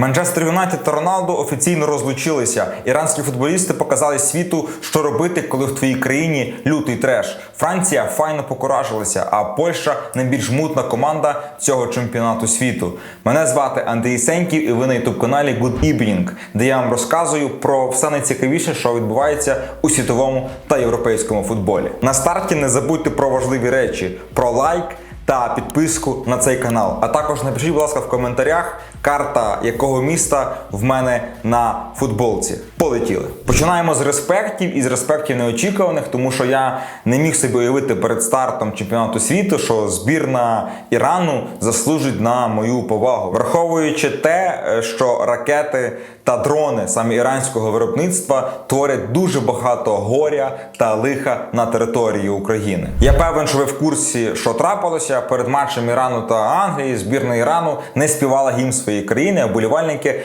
Манчестер Юнайтед та Роналду офіційно розлучилися. Іранські футболісти показали світу, що робити, коли в твоїй країні лютий треш. Франція файно покуражилася, а Польща найбільш мутна команда цього чемпіонату світу. Мене звати Андрій Сеньків, і ви на ютуб каналі Good Evening, де я вам розказую про все найцікавіше, що відбувається у світовому та європейському футболі. На старті не забудьте про важливі речі: про лайк та підписку на цей канал. А також напишіть, будь ласка, в коментарях карта якого міста в мене на футболці. Полетіли. Починаємо з респектів і з респектів неочікуваних, тому що я не міг собі уявити перед стартом чемпіонату світу, що збірна Ірану заслужить на мою повагу, враховуючи те, е, що ракети та дрони саме іранського виробництва творять дуже багато горя та лиха на території України. Я певен, що ви в курсі, що трапилося перед матчем Ірану та Англії. Збірна Ірану не співала гімн своєї країни.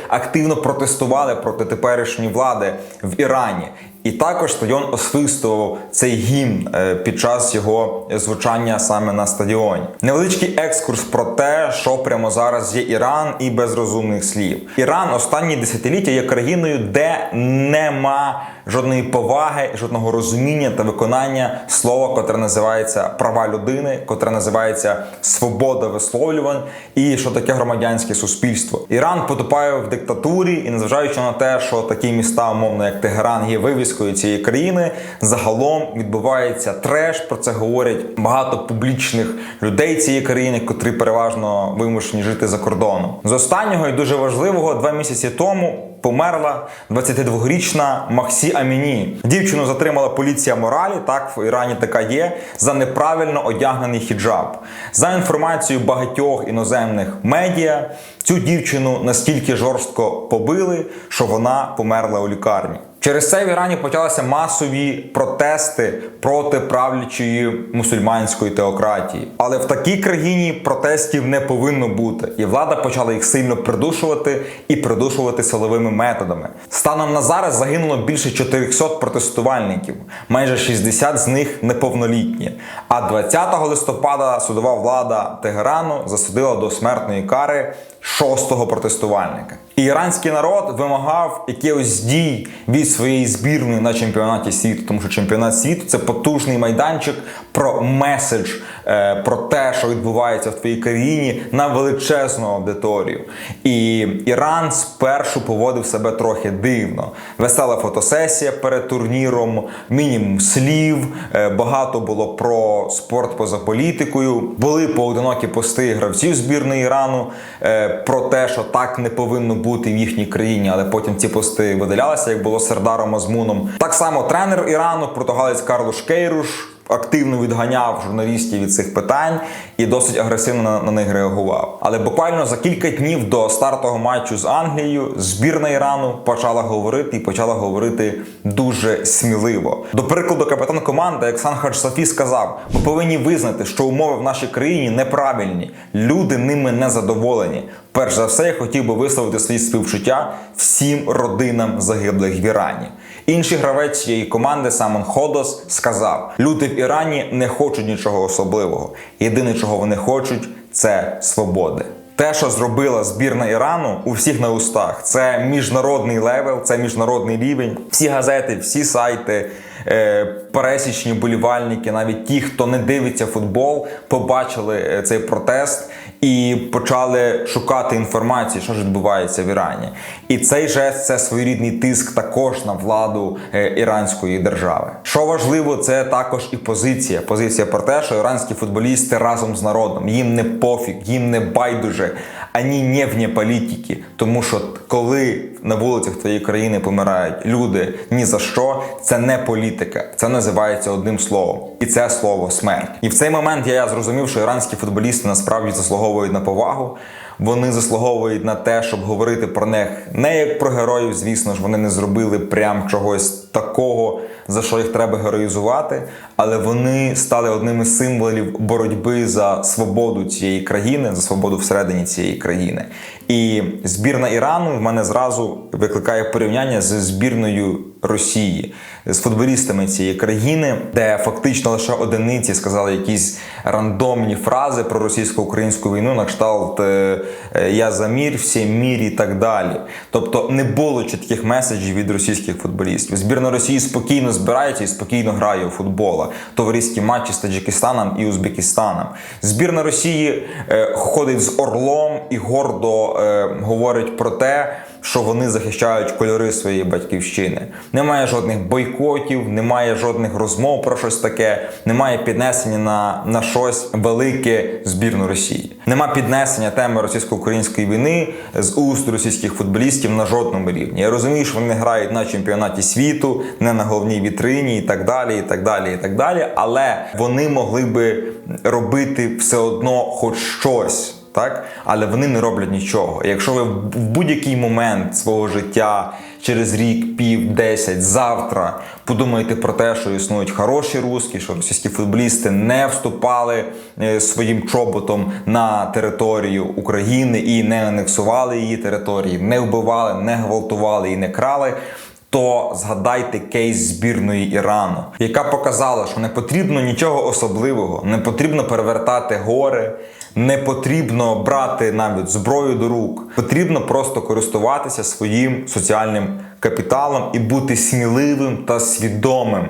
а активно протестували проти теперішньої влади в Ірані. І також стадіон освистував цей гімн е, під час його звучання саме на стадіоні. Невеличкий екскурс про те, що прямо зараз є Іран, і без розумних слів. Іран останні десятиліття є країною, де нема жодної поваги, жодного розуміння та виконання слова, котре називається права людини, котре називається свобода висловлювань, і що таке громадянське суспільство. Іран потопає в диктатурі, і незважаючи на те, що такі міста, умовно як Тегеран, є вивіскою цієї країни, загалом відбувається треш. Про це говорять багато публічних людей цієї країни, котрі переважно вимушені жити за кордоном. З останнього і дуже важливого два місяці тому. Померла 22-річна Махсі Аміні. Дівчину затримала поліція моралі. Так в Ірані така є за неправильно одягнений хіджаб. За інформацією багатьох іноземних медіа, цю дівчину настільки жорстко побили, що вона померла у лікарні. Через це в Ірані почалися масові протести проти правлячої мусульманської теократії. Але в такій країні протестів не повинно бути, і влада почала їх сильно придушувати і придушувати силовими методами. Станом на зараз загинуло більше 400 протестувальників, майже 60 з них неповнолітні. А 20 листопада судова влада Тегерану засудила до смертної кари шостого протестувальника. І іранський народ вимагав якихось дій від своєї збірної на чемпіонаті світу, тому що чемпіонат світу це потужний майданчик про меседж, е, про те, що відбувається в твоїй країні на величезну аудиторію. І Іран спершу поводив себе трохи дивно. Весела фотосесія перед турніром, мінімум слів, е, багато було про спорт поза політикою. Були поодинокі пости гравців збірної Ірану е, про те, що так не повинно бути в їхній країні, але потім ці пости видалялися, як було Сердаром Азмуном. Так само тренер Ірану, португалець Карлош Кейруш. Активно відганяв журналістів від цих питань і досить агресивно на, на них реагував. Але буквально за кілька днів до стартового матчу з Англією збірна Ірану почала говорити і почала говорити дуже сміливо. До прикладу, капітан команди Ексан Хаджсафі сказав: ми повинні визнати, що умови в нашій країні неправильні, люди ними не задоволені. Перш за все, я хотів би висловити свої співчуття всім родинам загиблих в Ірані. Інший гравець цієї команди Самон Ходос сказав: люди в Ірані не хочуть нічого особливого. Єдине, чого вони хочуть, це свободи. Те, що зробила збірна Ірану у всіх на устах, це міжнародний левел, це міжнародний рівень. Всі газети, всі сайти, е, пересічні болівальники, навіть ті, хто не дивиться футбол, побачили е, цей протест і почали шукати інформацію, що ж відбувається в Ірані. І цей жест це своєрідний тиск також на владу е, іранської держави. Що важливо, це також і позиція. Позиція про те, що іранські футболісти разом з народом їм не пофіг, їм не байдуже, ані не вне політики. Тому що коли на вулицях твоєї країни помирають люди ні за що, це не політика, це називається одним словом, і це слово смерть. І в цей момент я зрозумів, що іранські футболісти насправді заслуговують на повагу. Вони заслуговують на те, щоб говорити про них не як про героїв. Звісно ж, вони не зробили прям чогось такого, за що їх треба героїзувати, але вони стали одним із символів боротьби за свободу цієї країни, за свободу всередині цієї країни. І збірна Ірану в мене зразу викликає порівняння з збірною Росії, з футболістами цієї країни, де фактично лише одиниці сказали якісь рандомні фрази про російсько-українську війну, на кшталт е, е, Я за мір, всі мір і так далі. Тобто не було чітких меседжів від російських футболістів. Збірна Росії спокійно збирається і спокійно грає у футбола. Товариські матчі з Таджикистаном і Узбекистаном. Збірна Росії е, ходить з орлом і гордо говорить про те, що вони захищають кольори своєї батьківщини. Немає жодних бойкотів, немає жодних розмов про щось таке, немає піднесення на, на щось велике збірну Росії. Нема піднесення теми російсько-української війни з уст російських футболістів на жодному рівні. Я розумію, що вони грають на чемпіонаті світу, не на головній вітрині, і так далі, і так далі, і так далі. Але вони могли би робити все одно хоч щось так? Але вони не роблять нічого. Якщо ви в будь-який момент свого життя, через рік, пів, десять, завтра подумаєте про те, що існують хороші русські, що російські футболісти не вступали е, своїм чоботом на територію України і не анексували її території, не вбивали, не гвалтували і не крали. То згадайте кейс збірної Ірану, яка показала, що не потрібно нічого особливого, не потрібно перевертати гори, не потрібно брати навіть зброю до рук. Потрібно просто користуватися своїм соціальним капіталом і бути сміливим та свідомим.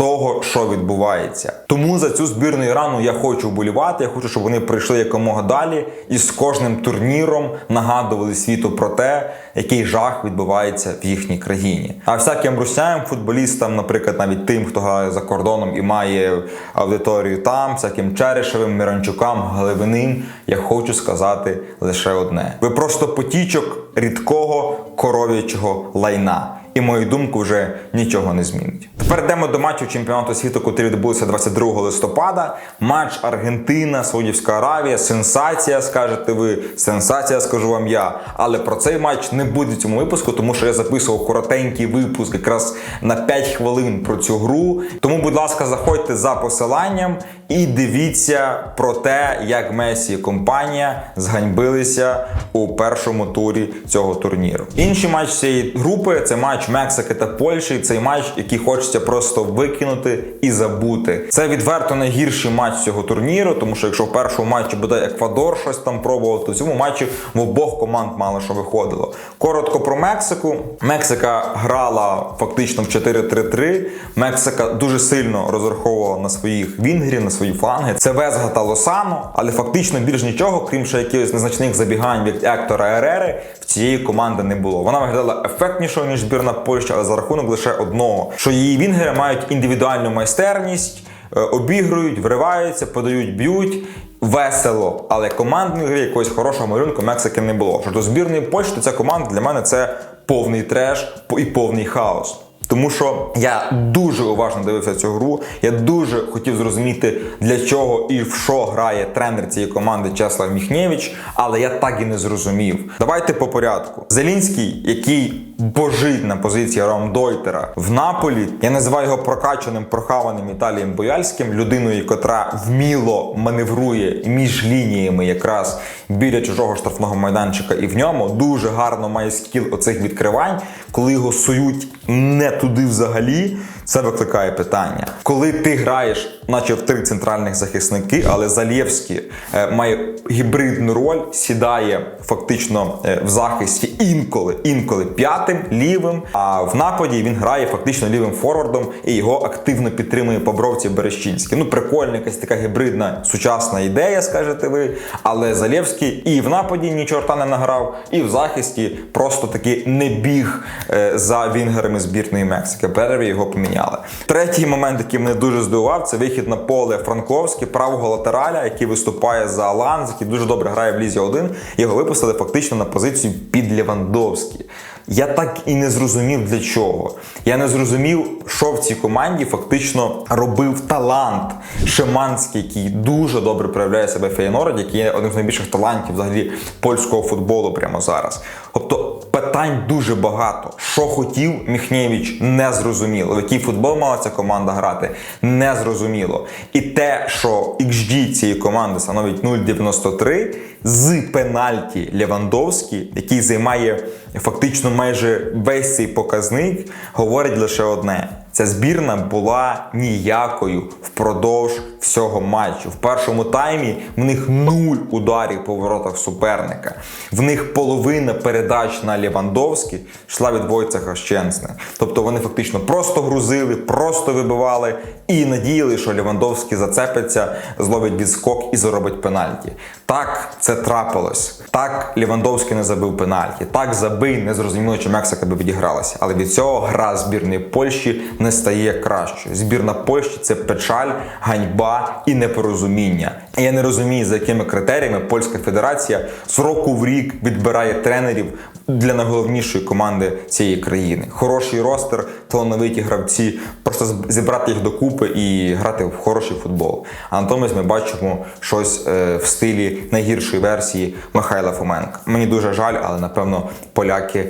Того, що відбувається, тому за цю збірну Ірану я хочу вболівати. Я хочу, щоб вони прийшли якомога далі і з кожним турніром нагадували світу про те, який жах відбувається в їхній країні. А всяким русям, футболістам, наприклад, навіть тим, хто грає за кордоном і має аудиторію там, всяким Черешевим, Міранчукам, Галевиним, я хочу сказати лише одне: ви просто потічок рідкого коров'ячого лайна. І мою думку вже нічого не змінить. Тепер йдемо до матчу чемпіонату світу, який відбувся 22 листопада. Матч Аргентина, Саудівська Аравія, сенсація, скажете ви. Сенсація, скажу вам я. Але про цей матч не буде в цьому випуску, тому що я записував коротенький випуск якраз на 5 хвилин про цю гру. Тому, будь ласка, заходьте за посиланням і дивіться про те, як Месі і компанія зганьбилися у першому турі цього турніру. Інший матч цієї групи це матч Мексики та Польщі. Цей матч, який хочеться просто викинути і забути. Це відверто найгірший матч цього турніру, тому що якщо в першому матчі буде Еквадор щось там пробував, то в цьому матчі в обох команд мало що виходило. Коротко про Мексику. Мексика грала фактично в 4-3-3. Мексика дуже сильно розраховувала на своїх вінгерів, на свої фланги. Це Везга та Лосано, але фактично більш нічого, крім ще якихось незначних забігань від Ектора Ерери, цієї команди не було. Вона виглядала ефектнішою ніж збірна Польща, але за рахунок лише одного, що її вінгери мають індивідуальну майстерність, е, обігрують, вриваються, подають, б'ють. Весело, але командної гри якогось хорошого малюнку Мексики не було. Що до збірної Польщі, то ця команда для мене це повний треш і повний хаос. Тому що я дуже уважно дивився цю гру. Я дуже хотів зрозуміти, для чого і в що грає тренер цієї команди Чеслав Міхнєвич, але я так і не зрозумів. Давайте по порядку. Зелінський, який божить на позиції Ромдойтера в Наполі, я називаю його прокачаним, прохаваним Італієм Бояльським, людиною, котра вміло маневрує між лініями, якраз біля чужого штрафного майданчика, і в ньому дуже гарно має скіл оцих відкривань, коли його сують не туди взагалі. Це викликає питання. Коли ти граєш, наче в три центральних захисники, але Залєвський е, має гібридну роль, сідає фактично е, в захисті інколи, інколи п'ятим, лівим. А в нападі він грає фактично лівим форвардом і його активно підтримує Побровці Берещинський. Ну, прикольна якась така гібридна сучасна ідея, скажете ви. Але Залєвський і в нападі ні чорта не награв, і в захисті просто таки не біг е, за вінгерами збірної Мексики. Перерві його поміняли. Третій момент, який мене дуже здивував, це вихід на поле Франковський, правого латераля, який виступає за Аланз, який дуже добре грає в Лізі 1. Його випустили фактично на позицію під Левандовський. Я так і не зрозумів для чого. Я не зрозумів, що в цій команді фактично робив талант Шиманський, який дуже добре проявляє себе в Фейнорді, який є одним з найбільших талантів взагалі польського футболу прямо зараз. Тобто Питань дуже багато. Що хотів Міхнєвич, не зрозуміло. В який футбол мала ця команда грати, не зрозуміло. І те, що XG цієї команди становить 0,93 з пенальті Левандовський, який займає фактично майже весь цей показник, говорить лише одне. Ця збірна була ніякою впродовж всього матчу. В першому таймі в них нуль ударів по воротах суперника. В них половина передач на Лівандовський йшла від Войцеха Щенсне. Тобто вони фактично просто грузили, просто вибивали і надіяли, що Лівандовський зацепиться, зловить відскок і заробить пенальті. Так це трапилось. Так Лівандовський не забив пенальті. Так забий, не зрозуміло, чи Мексика би відігралася. Але від цього гра збірної Польщі не стає кращою. Збірна Польщі це печаль, ганьба і непорозуміння. Я не розумію, за якими критеріями Польська Федерація з року в рік відбирає тренерів для найголовнішої команди цієї країни. Хороший ростер, талановиті гравці, просто зібрати їх докупи і грати в хороший футбол. А натомість ми бачимо щось е, в стилі найгіршої версії Михайла Фоменка. Мені дуже жаль, але напевно поляки.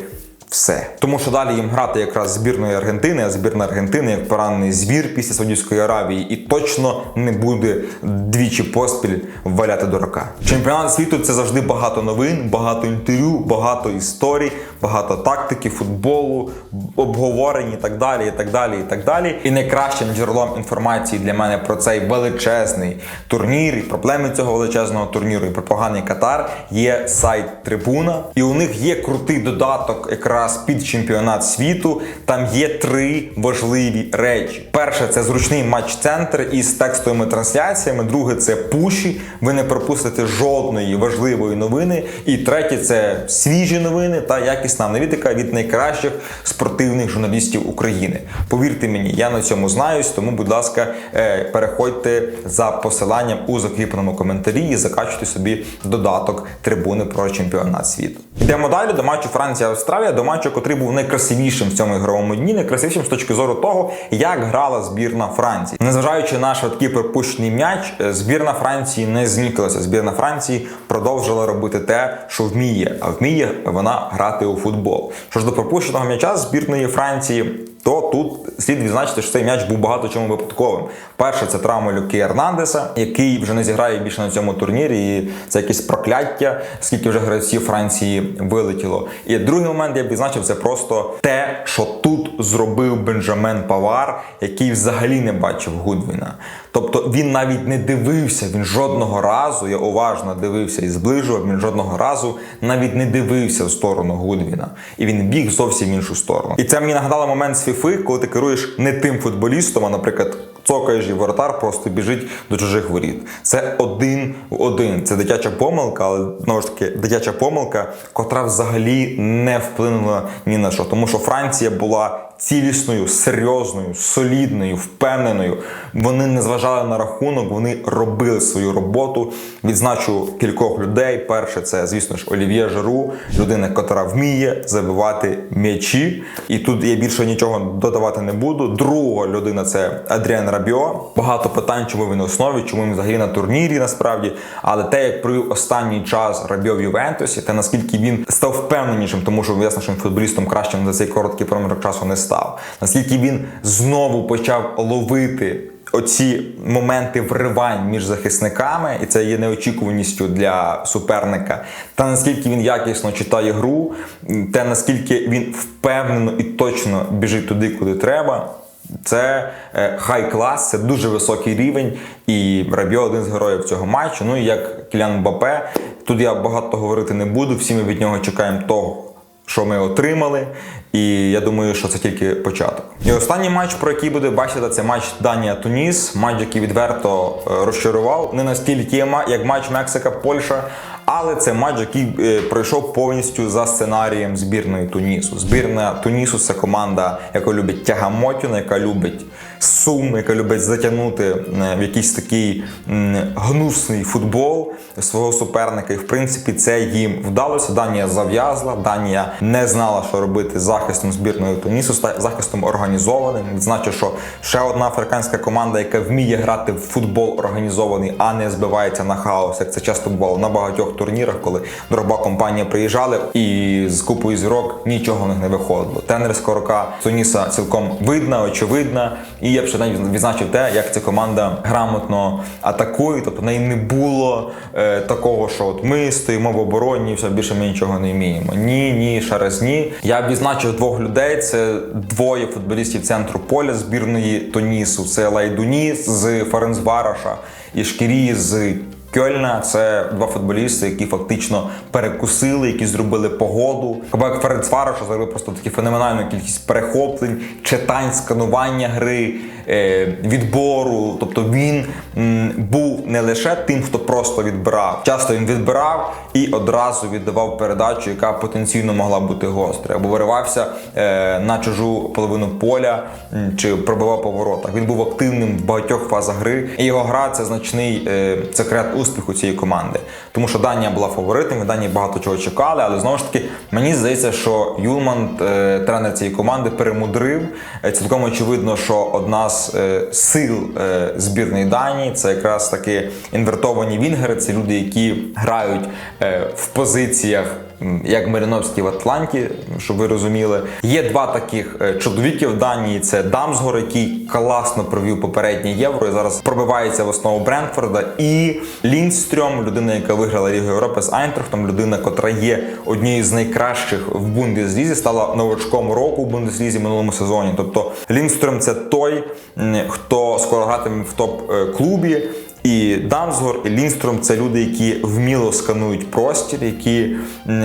Все. Тому що далі їм грати якраз збірної Аргентини, а збірна Аргентини як поранений звір після Саудівської Аравії і точно не буде двічі поспіль валяти дурака. Чемпіонат світу це завжди багато новин, багато інтерв'ю, багато історій, багато тактики, футболу, обговорень і так далі, і так далі, і так далі. І найкращим джерелом інформації для мене про цей величезний турнір і проблеми цього величезного турніру і про поганий Катар є сайт Трибуна. І у них є крутий додаток якраз під чемпіонат світу. Там є три важливі речі. Перше це зручний матч-центр із текстовими трансляціями. Друге це пуші. Ви не пропустите жодної важливої новини. І третє це свіжі новини та якісна аналітика від найкращих спортивних журналістів України. Повірте мені, я на цьому знаюсь, тому, будь ласка, е, переходьте за посиланням у закріпленому коментарі і закачуйте собі додаток трибуни про чемпіонат світу. Йдемо далі до матчу Франція-Австралія, до матчу, який був найкрасивішим в цьому ігровому дні, найкрасивішим з точки зору того, як грала збірна Франції. Незважаючи на швидкий пропущений м'яч, е, збірна Франції не зніклася. Збірна Франції продовжила робити те, що вміє, а вміє вона грати у футбол. Що ж до пропущеного м'яча збірної Франції. То тут слід відзначити, що цей м'яч був багато чому випадковим. Перше, це травма Люки Ернандеса, який вже не зіграє більше на цьому турнірі. І це якесь прокляття, скільки вже гравців Франції вилетіло. І другий момент я б відзначив, це просто те, що тут зробив Бенджамен Павар, який взагалі не бачив Гудвіна. Тобто він навіть не дивився, він жодного разу, я уважно дивився і зближував, він жодного разу навіть не дивився в сторону Гудвіна. І він біг зовсім в іншу сторону. І це мені нагадало момент з Фіфи, коли ти керуєш не тим футболістом, а, наприклад, цокаєш і воротар просто біжить до чужих воріт. Це один в один. Це дитяча помилка, але знову ж таки дитяча помилка, котра взагалі не вплинула ні на що. Тому що Франція була цілісною, серйозною, солідною, впевненою. Вони не зважали на рахунок, вони робили свою роботу. Відзначу кількох людей. Перше, це, звісно ж, Олів'є Жару, людина, яка вміє забивати м'ячі. І тут я більше нічого додавати не буду. Друга людина це Адріан Рабіо. Багато питань, чому він на основі, чому він взагалі на турнірі насправді. Але те, як провів останній час Рабіо в Ювентусі, та наскільки він став впевненішим, тому що ясно, що він футболістом кращим за цей короткий проміжок часу не став. Наскільки він знову почав ловити. Оці моменти вривань між захисниками, і це є неочікуваністю для суперника. Та наскільки він якісно читає гру, те наскільки він впевнено і точно біжить туди, куди треба. Це е, хай клас, це дуже високий рівень. І Рабіо один з героїв цього матчу. Ну і як Кілян Мбапе. Тут я багато говорити не буду. Всі ми від нього чекаємо того, що ми отримали. І я думаю, що це тільки початок. І останній матч, про який буде бачити, це матч Данія-Туніс. Матч, який відверто е, розчарував. Не настільки, як матч Мексика-Польща. Але це матч, який е, пройшов повністю за сценарієм збірної Тунісу. Збірна Тунісу це команда, яка любить тягамотіну, яка любить Сум, яка любить затягнути е, в якийсь такий гнусний футбол свого суперника. І в принципі це їм вдалося. Данія зав'язла. Данія не знала, що робити з захистом збірної Тунісу, захистом організованим. Відзначу, що ще одна африканська команда, яка вміє грати в футбол організований, а не збивається на хаос, як це часто бувало на багатьох турнірах, коли дорога компанія приїжджали і з купою зірок нічого в них не виходило. Тренерська рука Туніса цілком видна, очевидна. І я б ще навіть відзначив те, як ця команда грамотно атакує. Тобто в неї не було е, такого, що от ми стоїмо в обороні, все більше ми нічого не вміємо. Ні, ні, ще раз ні. Я б відзначив двох людей. Це двоє футболістів центру поля збірної Тунісу. Це Лайдуні з Ференцвараша і Шкірі з Кьольна це два футболісти, які фактично перекусили, які зробили погоду. Кабак Ференцварош зробив просто таку феноменальну кількість перехоплень, читань, сканування гри, е, відбору. Тобто він був не лише тим, хто просто відбирав. Часто він відбирав і одразу віддавав передачу, яка потенційно могла бути гострою, або виривався е, на чужу половину поля чи пробивав по воротах. Він був активним в багатьох фазах гри. І його гра це значний секрет успіху цієї команди. Тому що Данія була фаворитом, від Данії багато чого чекали, але знову ж таки мені здається, що Юлман, е, тренер цієї команди, перемудрив. Е, Цілком очевидно, що одна з е, сил збірної Данії це якраз таки інвертовані вінгери. Це люди, які грають в позиціях. Як Маріновський в Атланті, щоб ви розуміли, є два таких чоловіки в Данії. Це Дамсгор, який класно провів попереднє євро і зараз пробивається в основу Брентфорда, і Лінстрьом, людина, яка виграла Лігу Європи з Айнтрахтом, людина, котра є однією з найкращих в Бундеслізі, стала новачком року в Бундеслізі минулому сезоні. Тобто Лінстрем це той, хто скоро гратиме в топ е. І Дамсгор, і Лінстром це люди, які вміло сканують простір, які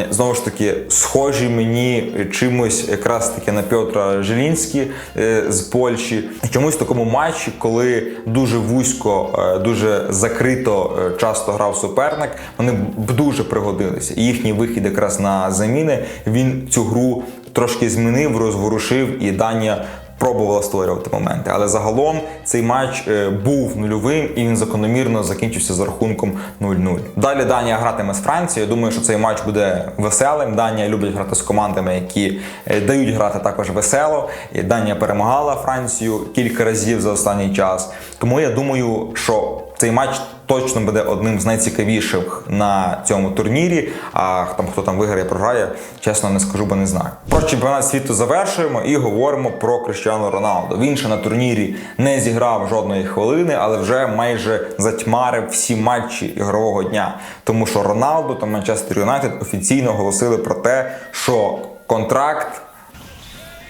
знову ж таки схожі мені чимось якраз таки на Петра Желінський е, з Польщі. Чомусь в такому матчі, коли дуже вузько, е, дуже закрито е, часто грав суперник, вони б дуже пригодилися. І їхній вихід якраз на заміни він цю гру трошки змінив, розворушив, і Данія пробувала створювати моменти. Але загалом цей матч е, був нульовим і він закономірно закінчився за рахунком 0-0. Далі Данія гратиме з Францією. Думаю, що цей матч буде веселим. Данія любить грати з командами, які е, дають грати також весело. Данія перемагала Францію кілька разів за останній час. Тому я думаю, що цей матч точно буде одним з найцікавіших на цьому турнірі. А там хто там виграє, програє, чесно не скажу, бо не знаю. Про чемпіонат світу завершуємо і говоримо про Кріштіану Роналду. Він ще на турнірі не зіграв жодної хвилини, але вже майже затьмарив всі матчі ігрового дня. Тому що Роналду та Манчестер Юнайтед офіційно оголосили про те, що контракт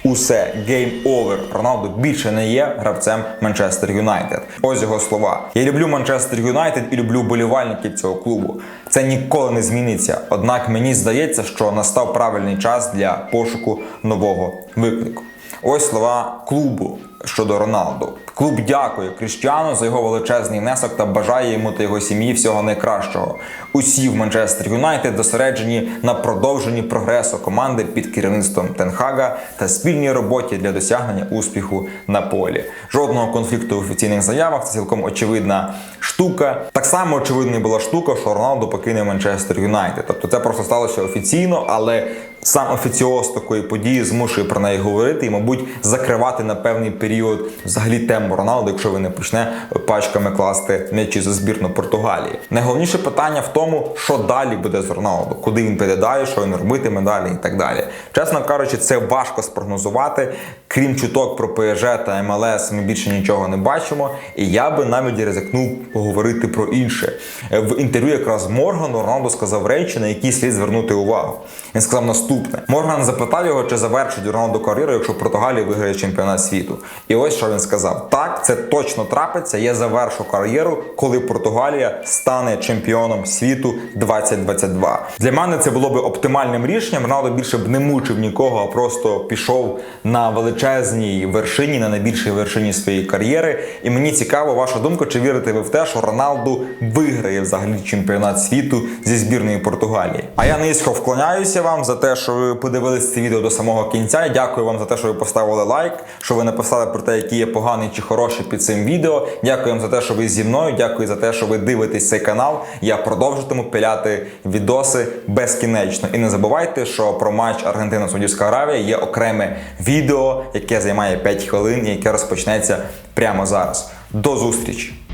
Усе гейм овер. Роналду більше не є гравцем Манчестер Юнайтед. Ось його слова. Я люблю Манчестер Юнайтед і люблю болівальників цього клубу. Це ніколи не зміниться. Однак мені здається, що настав правильний час для пошуку нового виклику. Ось слова клубу щодо Роналду. Клуб дякує Кріштіану за його величезний внесок та бажає йому та його сім'ї всього найкращого. Усі в Манчестер Юнайтед зосереджені на продовженні прогресу команди під керівництвом Тенхага та спільній роботі для досягнення успіху на полі. Жодного конфлікту в офіційних заявах це цілком очевидна штука. Так само очевидною була штука, що Роналду покине Манчестер Юнайтед. Тобто це просто сталося офіційно, але сам офіціоз такої події змушує про неї говорити і, мабуть, закривати на певний період взагалі тему Роналду, якщо він не почне пачками класти м'ячі за збірну Португалії. Найголовніше питання в тому, що далі буде з Роналду, куди він піде далі, що він робитиме далі і так далі. Чесно кажучи, це важко спрогнозувати. Крім чуток про ПСЖ та МЛС, ми більше нічого не бачимо. І я би навіть ризикнув поговорити про інше. В інтерв'ю якраз Моргану Роналду сказав речі, на які слід звернути увагу. Він сказав наступне: Морган запитав його, чи завершить Роналду кар'єру, якщо Португалія виграє чемпіонат світу. І ось що він сказав: так, це точно трапиться. Я завершу кар'єру, коли Португалія стане чемпіоном світу 2022. Для мене це було би оптимальним рішенням. Роналдо більше б не мучив нікого, а просто пішов на величезній вершині, на найбільшій вершині своєї кар'єри. І мені цікаво, ваша думка, чи вірите ви в те, що Роналду виграє взагалі чемпіонат світу зі збірної Португалії? А я низько вклоняюся вам за те, що ви подивились це відео до самого кінця. Дякую вам за те, що ви поставили лайк, що ви написали про те, який є поганий чи хороший під цим відео. Дякую вам за те, що ви зі мною. Дякую за те, що ви дивитесь цей канал. Я продовжуватиму пиляти відоси безкінечно. І не забувайте, що про матч Аргентина Саудівська Аравія є окреме відео, яке займає 5 хвилин і яке розпочнеться прямо зараз. До зустрічі!